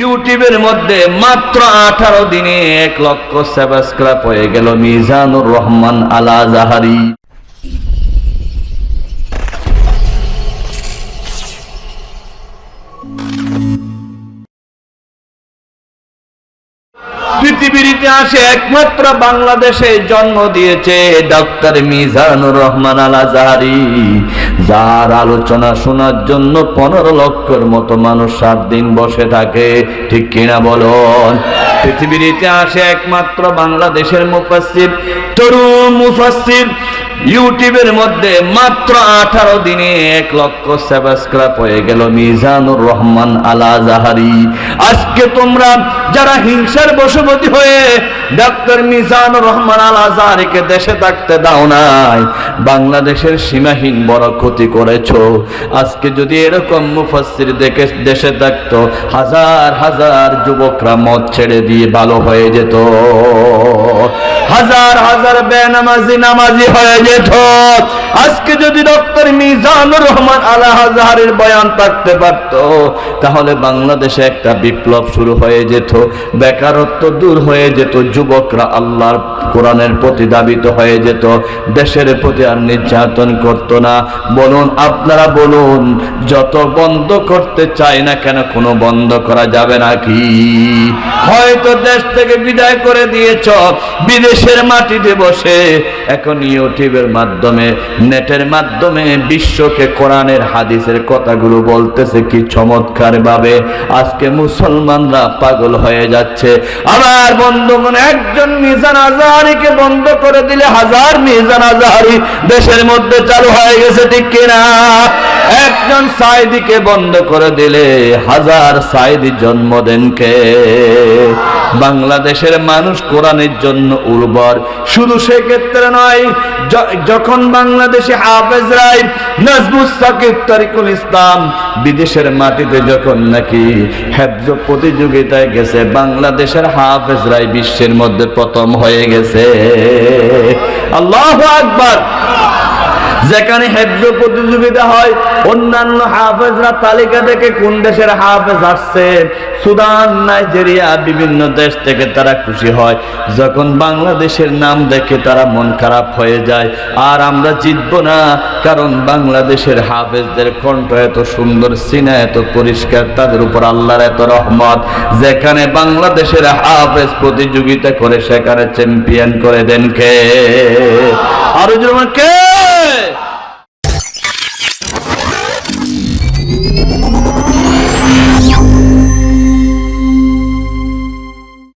ইউটিউবের মধ্যে মাত্র আঠারো দিনে এক লক্ষ সাবস্ক্রাইব হয়ে গেল মিজানুর রহমান আলা জাহারি। পৃথিবীর ইতিহাসে একমাত্র বাংলাদেশে জন্ম দিয়েছে ডক্টর মিজানুর রহমান আল আজহারি যার আলোচনা শোনার জন্য পনেরো লক্ষের মতো মানুষ সাত দিন বসে থাকে, ঠিক কিনা বলুন? পৃথিবীর ইতিহাসে একমাত্র বাংলাদেশের মুফাসির তরুণ মুফাসির ইউটিউবের মধ্যে মাত্র আঠারো দিনে এক লক্ষ সাবস্ক্রাইব হয়ে গেল মিজানুর রহমান আলা জাহারি। আজকে তোমরা যারা হিংসার বশবর্তী হয়ে ডাক্তার মিজানুর রহমান আলা জাহারিকে দেশে থাকতে দাও নাই, বাংলাদেশের সীমাহীন বড় ক্ষতি করেছ। আজকে যদি এরকম মুফাসসির দেখে দেশে থাকতো, হাজার হাজার যুবকরা মদ ছেড়ে দিয়ে ভালো হয়ে যেত। হাজার হাজার বেনামাজি নামাজি হয়ে যেত। যদি ডক্টর মিজানুর রহমান আলা হাজারের বয়ান থাকতে পারত, তাহলে বাংলাদেশে একটা বিপ্লব শুরু হয়ে যেত, বেকারত্ব দূর হয়ে যেত, যুবকরা আল্লাহর কোরআনের প্রতি দাবিত হয়ে যেত, দেশের প্রতি আর নির্যাতন করত না। বলুন, আপনারা বলুন, যত বন্ধ করতে চাই না কেন, কোনো বন্ধ করা যাবে না কি হয়তো দেশ থেকে বিদায় করে দিয়েছ, বিদেশের মাটিতে বসে, এখন ইউটিউবের মাধ্যমে, নেটের মাধ্যমে বিশ্বকে কোরআনের হাদিসের কথাগুলো বলতেছে কি চমৎকার ভাবে আজকে মুসলমানরা পাগল হয়ে যাচ্ছে। আবার বন্ধু বন্ধুগণ, একজন মিজান আজহারিকে বন্ধ করে দিলে হাজার মিজান আজহারি দেশের মধ্যে চালু হয়ে গেছে, ঠিক কিনা? একজন সাইদিকে বন্ধ করে দিলে হাজার সাইদি জন্ম দেন কে? বাংলাদেশের মানুষ কোরআনের জন্য উর্বর। শুধু সেক্ষেত্রে নয় যখন বাংলাদেশে হাফেজ রায় নাজমুস সাকিব তারিকুল ইসলাম বিদেশের মাটিতে যখন নাকি হেফজ প্রতিযোগিতায় গেছে, বাংলাদেশের হাফেজ রায় বিশ্বের মধ্যে প্রথম হয়ে গেছে। আল্লাহ আকবার! যেখানে হেফজ প্রতিযোগিতা হয়, অন্যান্য হাফেজরা তালিকা থেকে কোন দেশের হাফেজ আসছে? সুদান, নাইজেরিয়া, বিভিন্ন দেশ থেকে তারা খুশি হয়। যখন বাংলাদেশের নাম দেখে তারা মন খারাপ হয়ে যায়, আর আমরা জিতবো না, কারণ বাংলাদেশের হাফেজদের কণ্ঠ এত সুন্দর, সিনা এত পরিষ্কার, তাদের উপর আল্লাহর এত রহমত। যেখানে বাংলাদেশের হাফেজ প্রতিযোগিতা করে, সেখানে চ্যাম্পিয়ন করে দেন কে? আরও যেমন Música